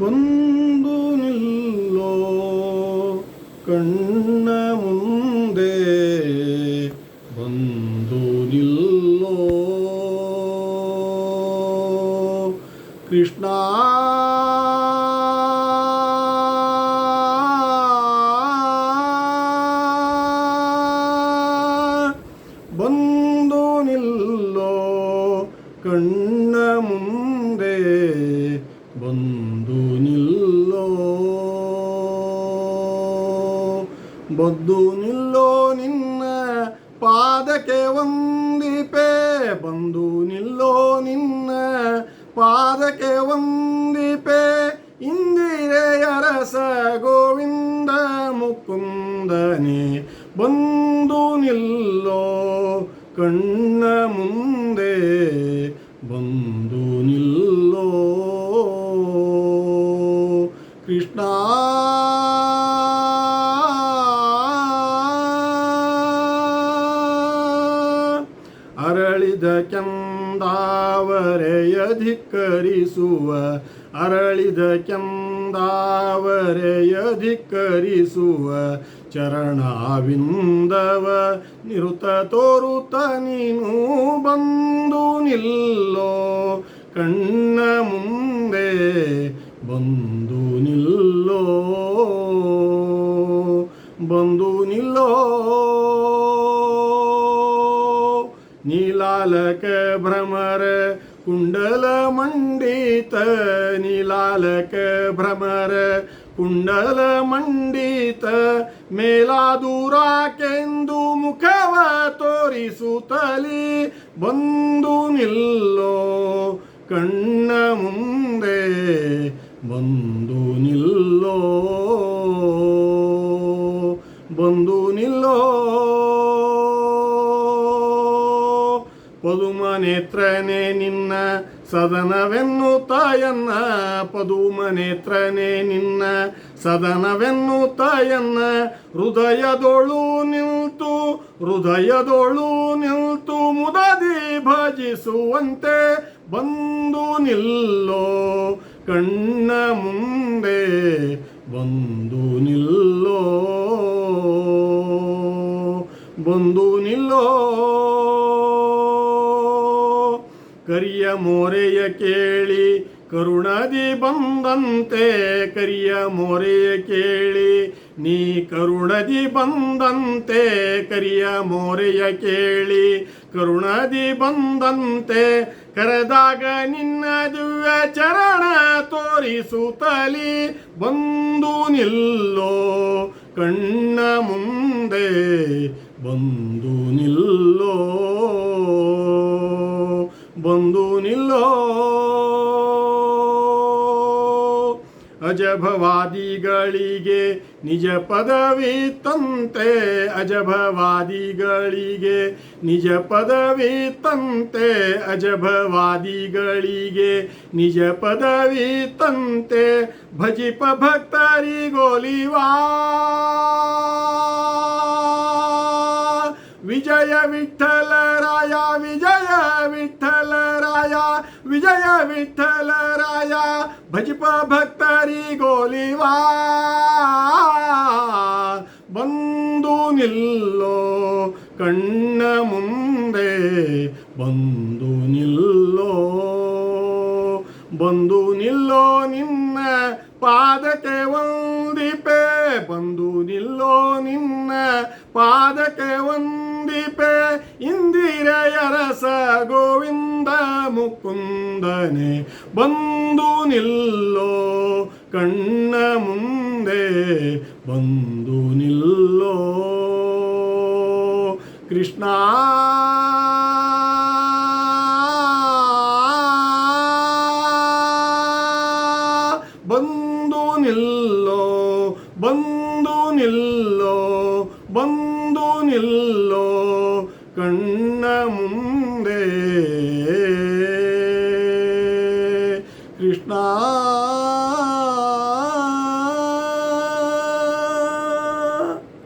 ಬಂದು ನಿಲ್ಲೋ ಕಣ್ಣ ಮುಂದೆ ಬಂದು ನಿಲ್ಲೋ ಕೃಷ್ಣ ಬಂದು ನಿಲ್ಲೋ ಕಣ್ಣ ಮುಂದೆ ಬಂದು ಬದ್ದು ನಿಲ್ಲೋ ನಿನ್ನ ಪಾದಕ್ಕೆ ವಂದಿಪೆ ಬಂದು ನಿಲ್ಲೋ ನಿನ್ನ ಪಾದಕ್ಕೆ ವಂದಿಪೆ ಇಂದಿರೆಯ ರಸ ಗೋವಿಂದ ಮುಕುಂದನೆ ಬಂದು ನಿಲ್ಲೋ ಕಣ್ಣ ಮುಂದೆ ಬಂದು ಕೆಂದಾವರೆಯಧಿಕರಿಸುವ ಅರಳಿದ ಕೆಂದಾವರೆಯಧಿಕರಿಸುವ ಚರಣಾವಿಂದವ ನಿರುತ ತೋರುತ ನೀನು ಬಂದು ನಿಲ್ಲೋ. ಕಣ್ಣ ಮುಂದೆ ಬಂದು ನೀಲಾಲಕ ಭ್ರಮರ ಕುಂಡಲ ಮಂಡಿತ ನೀಲಾಲಕ ಭ್ರಮರ ಕುಂಡಲ ಮಂಡಿತ ಮೇಲಾದೂರಾಕೆಂದು ಮುಖವ ತೋರಿಸುತ್ತಲಿ ಬಂದು ನಿಲ್ಲೋ ಕಣ್ಣ ಮುಂದೆ ಬಂದು ನಿಲ್ಲೋ ಬಂದು ಪದುಮ ನೇತ್ರನೇ ನಿನ್ನ ಸದನವೆನ್ನುತ್ತಾಯನ್ನ ಪದುಮ ನೇತ್ರನೇ ನಿನ್ನ ಸದನವೆನ್ನುತ್ತಾಯನ್ನ ಹೃದಯದೊಳು ನಿಲ್ತು ಹೃದಯದೊಳು ನಿಲ್ತು ಮುದದಿ ಭಜಿಸುವಂತೆ ಬಂದು ನಿಲ್ಲೋ. ಕಣ್ಣ ಮುಂದೆ ಬಂದು ನಿಲ್ಲೋ. ಬಂದು ನಿಲ್ಲೋ. ಕರಿಯ ಮೋರೆಯ ಕೇಳಿ, ಕರುಣದಿ ಬಂದಂತೆ ಕರಿಯ ಮೋರೆಯ ಕೇಳಿ, ನೀ ಕರುಣದಿ ಬಂದಂತೆ ಕರಿಯ ಮೋರೆಯ ಕೇಳಿ, ಕರುಣದಿ ಬಂದಂತೆ ಕರೆದಾಗ ನಿನ್ನ ಚರಣ ತೋರಿಸುತ್ತಲಿ ಬಂದು ನಿಲ್ಲೋ, ಕಣ್ಣ ಮುಂದೆ ಬಂದು ನಿಲ್ಲೋ. ಬಂದು ನಿಲ್ಲೋ. ಅಜಭವಾದಿಗಳಿಗೆ ನಿಜ ಪದವಿ ತಂತೆ. ಅಜಭವಾದಿಗಳಿಗೆ ನಿಜ ಪದವಿ ತಂತೆ. ಅಜಭವಾದಿಗಳಿಗೆ ನಿಜ ಪದವಿ ತಂತೆ. ಭಜಿಪ ಭಕ್ತರಿಗೋಲಿವಾ. ವಿಜಯ ವಿಠಲ ರಾಯ ವಿಜಯ ವಿಠಲ ರಾಯ ವಿಜಯ ವಿಠಲ ರಾಯ ಭಜಪ ಭಕ್ತರಿ ಗೋಲಿವಾ ಬಂದು ನಿಲ್ಲೋ ಕಣ್ಣ ಮುಂದೆ ಬಂದು ನಿಲ್ಲೋ ಬಂದು ನಿಲ್ಲೋ ನಿನ್ನ ಪಾದಕ್ಕೆ ವಂದಿಪೆ ಬಂದು ನಿಲ್ಲೋ ನಿನ್ನ ಪಾದಕ್ಕೆ ವಂದಿಪೆ ಇಂದಿರೆಯ ರಸ ಗೋವಿಂದ ಮುಕುಂದನೆ. ಬಂದು ನಿಲ್ಲೋ ಕಣ್ಣ ಮುಂದೆ, ಬಂದು ನಿಲ್ಲೋ ಕೃಷ್ಣ. ಬಂದು ನಿಲ್ಲೋ ಬಂದು ನಿಲ್ಲೋ ಬಂದು ನಿಲ್ಲೋ. கண்ண முந்தே